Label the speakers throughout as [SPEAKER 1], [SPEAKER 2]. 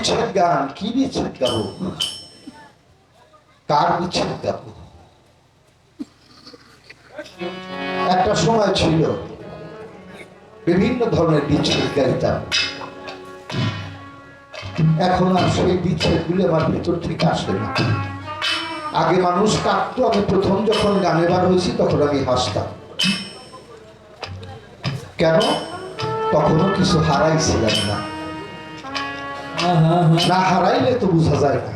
[SPEAKER 1] বিচ্ছেদ গান? কি বিচ্ছেদ গাবো? কার বিচ্ছেদ গাবো? একটা সময় ছিল, বিভিন্ন ধরনের বিচ্ছেদ গাইতাম। এখন আর সেই বিচ্ছেদ গুলি আমার ভিতর থেকে আসে না। আগে মানুষ কাঁদতো, আমি প্রথম যখন গানে বার হয়েছি, তখন আমি হাসতাম। কেন? তখনও কিছু হারাইছিলাম না। না হারাইলে তো বোঝা যায় না।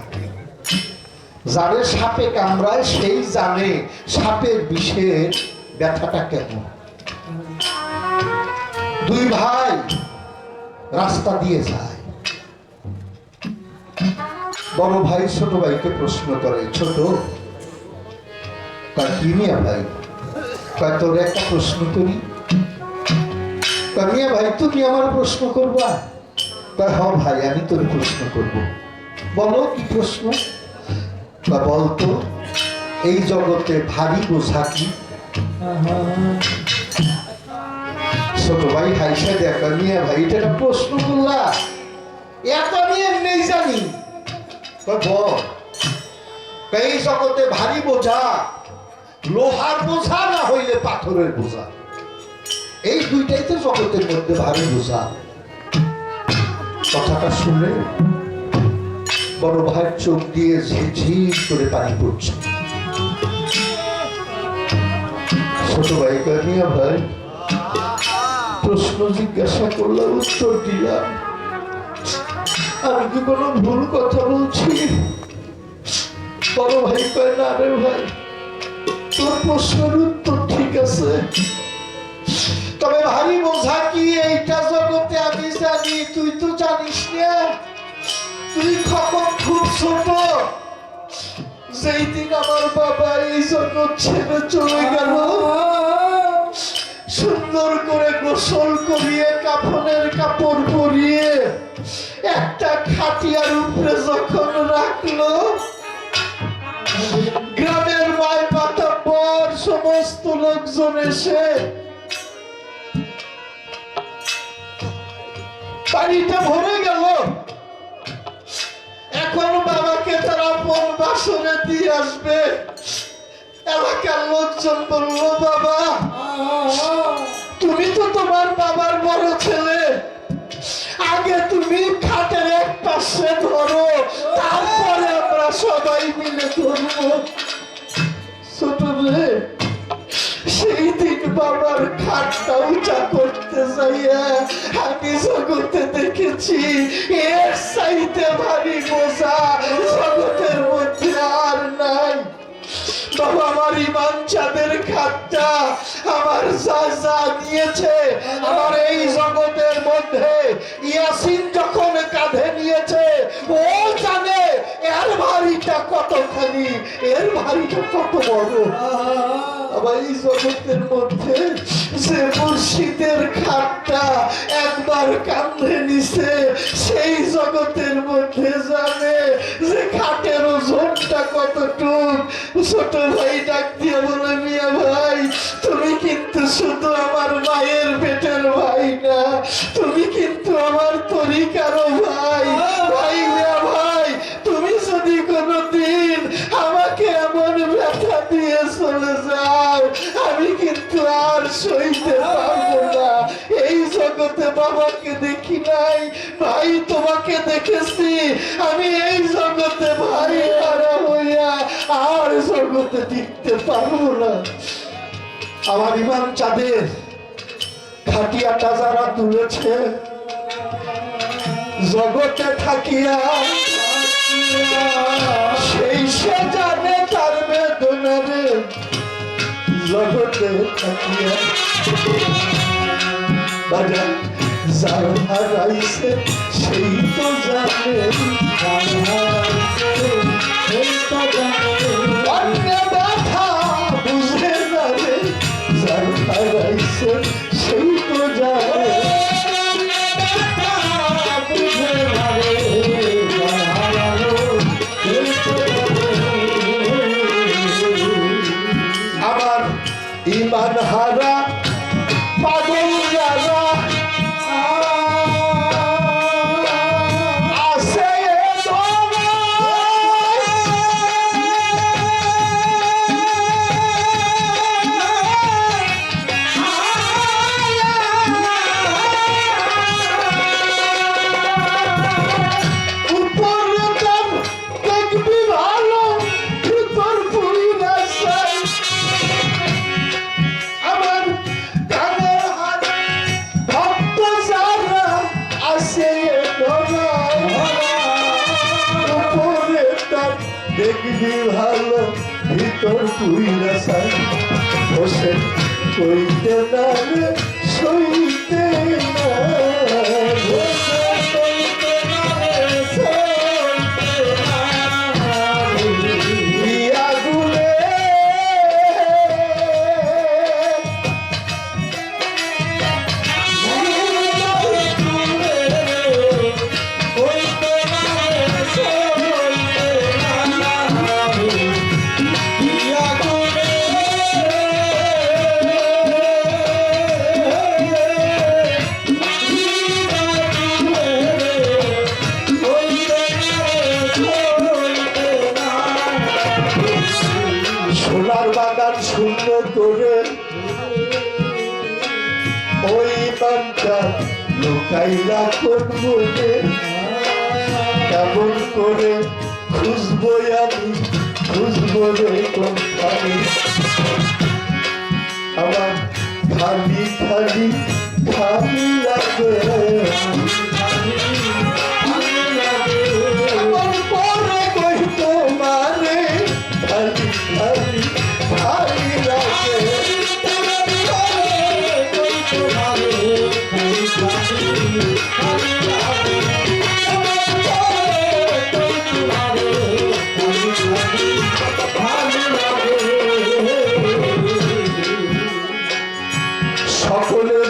[SPEAKER 1] যারে সাপে কামড়ায়, সেই জানে সাপের বিষের ব্যথাটা কেমন। দুই ভাই রাস্তা দিয়ে যায়। বড় ভাই ছোট ভাইকে প্রশ্ন করে, ছোট, কয়, কি মিয়া ভাই? তোর একটা প্রশ্ন করি। কয়, মিয়া ভাই, তুমি আমার প্রশ্ন করবা? কয় হ ভাই, আমি তোর প্রশ্ন করব। বলো কি প্রশ্ন? বা বলতো, এই জগতে ভারী বোঝা কি? ছোট ভাই, হাইসা দেখা মিয়া ভাই, এটা একটা প্রশ্ন করলা। এত আমি এমনি জানি। এই জগতে ভারী বোঝা, লোহার বোঝা না হইলে পাথরের বোঝা? এই দুইটাই তো জগতের মধ্যে ভারী বোঝা। কথাটা শুনে বড় ভাইয়ের চোখ দিয়ে ঝিঝির করে পানি পড়ছে। ছোট ভাই কয় মিয়া ভাই প্রশ্ন জিজ্ঞাসা করলাম, উত্তর দিলাম। আমি কি কোনো ভুল কথা বলছি? বড় ভাই কয়, না রে ভাই, তোর প্রশ্নের উত্তর ঠিক আছে। তবে ভারী বোঝা কি এইটা সুন্দর করে গোসল করিয়ে কাফনের কাপড় পরিয়ে একটা খাটিয়ার উপরে যখন রাখল, গ্রামের মায় পাতা পর সমস্ত লোকজন এসে বাড়িটা ভরে গেল। বাসনে দিয়ে আসবে। এলাকার লোকজন বলল, বাবা, তুমি তো তোমার বাবার বড় ছেলে। আগে তুমি খাটের এক পাশে ধরো, তারপরে আমরা সবাই মিলে ধরবো। ছোট রে সেই দিন বাবার খাটটা উঁচা করতে যাইয়া আমি জগতে দেখেছি, এর সাইতে ভারী বোঝা বাবা আমার ইমান চাঁদের খাতটা আমার যা যা আমার এই জগতের মধ্যে ইয়াসিন যখন কাঁধে নিয়েছে, ও জানে এর ভারিটা কতখানি, এর ভারিটা কত বড়। একবার কাঁধে নিছে, সেই জগতের মধ্যে জানে যে খাটের ওজনটা কতটুক। ছোট ভাই ডাক দিয়ে বলে, মিয়া ভাই, তুমি কিন্তু শুধু আমার মায়ের পেটের বাবাকে দেখি নাই। ভাই, তোমাকে দেখেছি। আমি এই জগতে ভাই হারা হইয়া আর জগতে টিকতে পারব না। আমার ইমাম চাঁদের খাটিয়াটা যারা তুলেছে, জগতে থাকিয়া, সেই সে জানে তার বেদনারে জগতে থাকিয়া। বাজার যার হারাইছে সেই তো জানে যার হারাইছে সেই তো জানে। ভিতর তুই রাসাই বসে কইতে না সইতে রাখুন বলে কেমন করে খুঁজবো আমি? খুঁজবো রে কোনখানে? আমার খালি খালি খালি লাগে। তোমারে খালি খালি খালি লাগে। সকল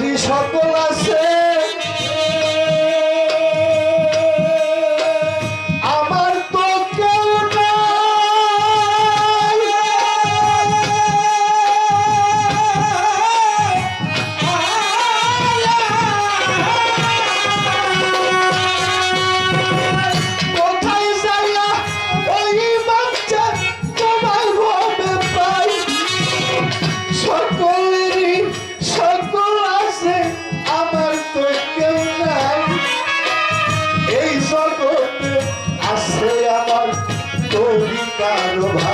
[SPEAKER 1] কারও ভাই ভাই